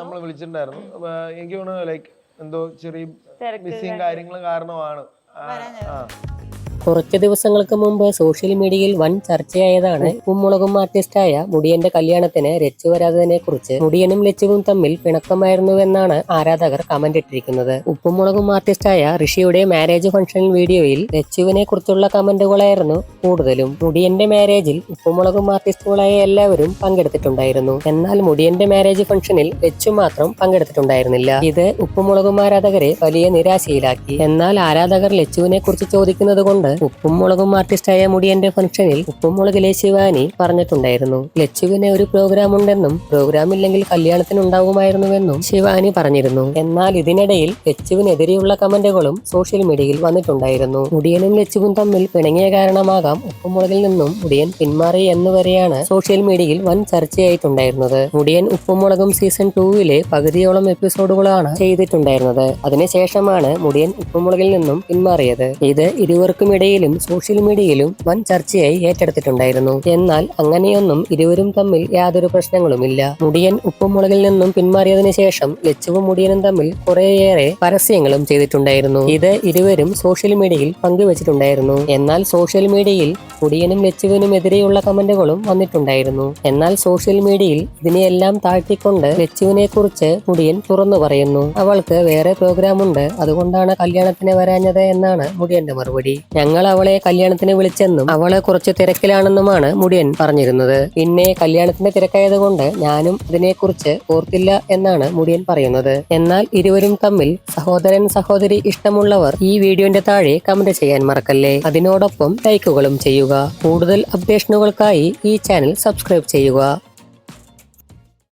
നമ്മൾ വിളിച്ചിട്ടുണ്ടായിരുന്നു. എനിക്ക് തോന്നുന്നു ലൈക്ക് എന്തോ ചെറിയ മിസ്സിങ് കാര്യങ്ങൾ കാരണമാണ്. ആ. കുറച്ച് ദിവസങ്ങൾക്ക് മുമ്പ് സോഷ്യൽ മീഡിയയിൽ വൻ ചർച്ചയായതാണ് ഉപ്പുമുളകും ആർട്ടിസ്റ്റായ മുടിയന്റെ കല്യാണത്തിന് രച്ചു വരാത്തതിനെ കുറിച്ച് മുടിയനും ലച്ചുവും തമ്മിൽ പിണക്കമായിരുന്നുവെന്നാണ് ആരാധകർ കമന്റ് ഇട്ടിരിക്കുന്നത്. ഉപ്പുമുളകും ആർട്ടിസ്റ്റായ ഋഷിയുടെ മാരേജ് ഫംഗ്ഷൻ വീഡിയോയിൽ രച്ചുവിനെ കുറിച്ചുള്ള കമന്റുകളായിരുന്നു കൂടുതലും. മുടിയന്റെ മാരേജിൽ ഉപ്പുമുളകും ആർട്ടിസ്റ്റുകളായ എല്ലാവരും പങ്കെടുത്തിട്ടുണ്ടായിരുന്നു. എന്നാൽ മുടിയന്റെ മാരേജ് ഫംഗ്ഷനിൽ രച്ചു മാത്രം പങ്കെടുത്തിട്ടുണ്ടായിരുന്നില്ല. ഇത് ഉപ്പുമുളകും ആരാധകരെ വലിയ നിരാശയിലാക്കി. എന്നാൽ ആരാധകർ ലച്ചുവിനെ കുറിച്ച് ചോദിക്കുന്നത് കൊണ്ട് ഉപ്പും മുളകും ആർട്ടിസ്റ്റായ മുടിയന്റെ ഫംഗ്ഷനിൽ ഉപ്പും മുളകിലെ ശിവാനി പറഞ്ഞിട്ടുണ്ടായിരുന്നു. ലച്ചുവിന് ഒരു പ്രോഗ്രാം ഉണ്ടെന്നും പ്രോഗ്രാം ഇല്ലെങ്കിൽ കല്യാണത്തിന് ഉണ്ടാകുമായിരുന്നുവെന്നും ശിവാനി പറഞ്ഞിരുന്നു. എന്നാൽ ഇതിനിടയിൽ ലച്ചുവിനെതിരെയുള്ള കമന്റുകളും സോഷ്യൽ മീഡിയയിൽ വന്നിട്ടുണ്ടായിരുന്നു. മുടിയനും ലച്ചുവും തമ്മിൽ പിണങ്ങിയ കാരണമാകാം ഉപ്പുമുളകിൽ നിന്നും മുടിയൻ പിന്മാറി എന്നുവരെയാണ് സോഷ്യൽ മീഡിയയിൽ വൻ ചർച്ചയായിട്ടുണ്ടായിരുന്നത്. മുടിയൻ ഉപ്പുമുളകും സീസൺ ടൂവിലെ പകുതിയോളം എപ്പിസോഡുകളാണ് ചെയ്തിട്ടുണ്ടായിരുന്നത്. അതിനുശേഷമാണ് മുടിയൻ ഉപ്പുമുളകിൽ നിന്നും പിന്മാറിയത്. ഇത് ഇരുവർക്കുമിടയിലും സോഷ്യൽ മീഡിയയിലും വൻ ചർച്ചയായി ഏറ്റെടുത്തിട്ടുണ്ടായിരുന്നു. എന്നാൽ അങ്ങനെയൊന്നും ഇരുവരും തമ്മിൽ യാതൊരു പ്രശ്നങ്ങളുമില്ല. മുടിയൻ ഉപ്പുമുളകിൽ നിന്നും പിന്മാറിയതിനു ശേഷം ലച്ചുവും മുടിയനും തമ്മിൽ കുറേയേറെ പരസ്യങ്ങളും ചെയ്തിട്ടുണ്ടായിരുന്നു. ഇത് ഇരുവരും സോഷ്യൽ മീഡിയയിൽ പങ്കുവച്ചിട്ടുണ്ടായിരുന്നു. എന്നാൽ സോഷ്യൽ മീഡിയയിൽ മുടിയനും ലച്ചുവിനും എതിരെയുള്ള കമന്റുകളും വന്നിട്ടുണ്ടായിരുന്നു. എന്നാൽ സോഷ്യൽ മീഡിയയിൽ ഇതിനെയെല്ലാം താഴ്ത്തിക്കൊണ്ട് ലച്ചുവിനെ കുറിച്ച് മുടിയൻ തുറന്നു പറയുന്നു. അവൾക്ക് വേറെ പ്രോഗ്രാം ഉണ്ട് അതുകൊണ്ടാണ് കല്യാണത്തിന് വരാഞ്ഞത് എന്നാണ് മുടിയന്റെ മറുപടി. ഞങ്ങൾ അവളെ കല്യാണത്തിന് വിളിച്ചെന്നും അവളെ കുറച്ച് തിരക്കിലാണെന്നുമാണ് മുടിയൻ പറഞ്ഞിരുന്നത്. പിന്നെ കല്യാണത്തിന്റെ തിരക്കായതുകൊണ്ട് ഞാനും അതിനെക്കുറിച്ച് ഓർത്തില്ല എന്നാണ് മുടിയൻ പറയുന്നത്. എന്നാൽ ഇരുവരും തമ്മിൽ സഹോദരൻ സഹോദരി ഇഷ്ടമുള്ളവർ ഈ വീഡിയോന്റെ താഴെ കമന്റ് ചെയ്യാൻ മറക്കല്ലേ? അതിനോടൊപ്പം ലൈക്കുകളും ചെയ്യുക. കൂടുതൽ അപ്ഡേഷനുകൾക്കായി ഈ ചാനൽ സബ്സ്ക്രൈബ് ചെയ്യുക.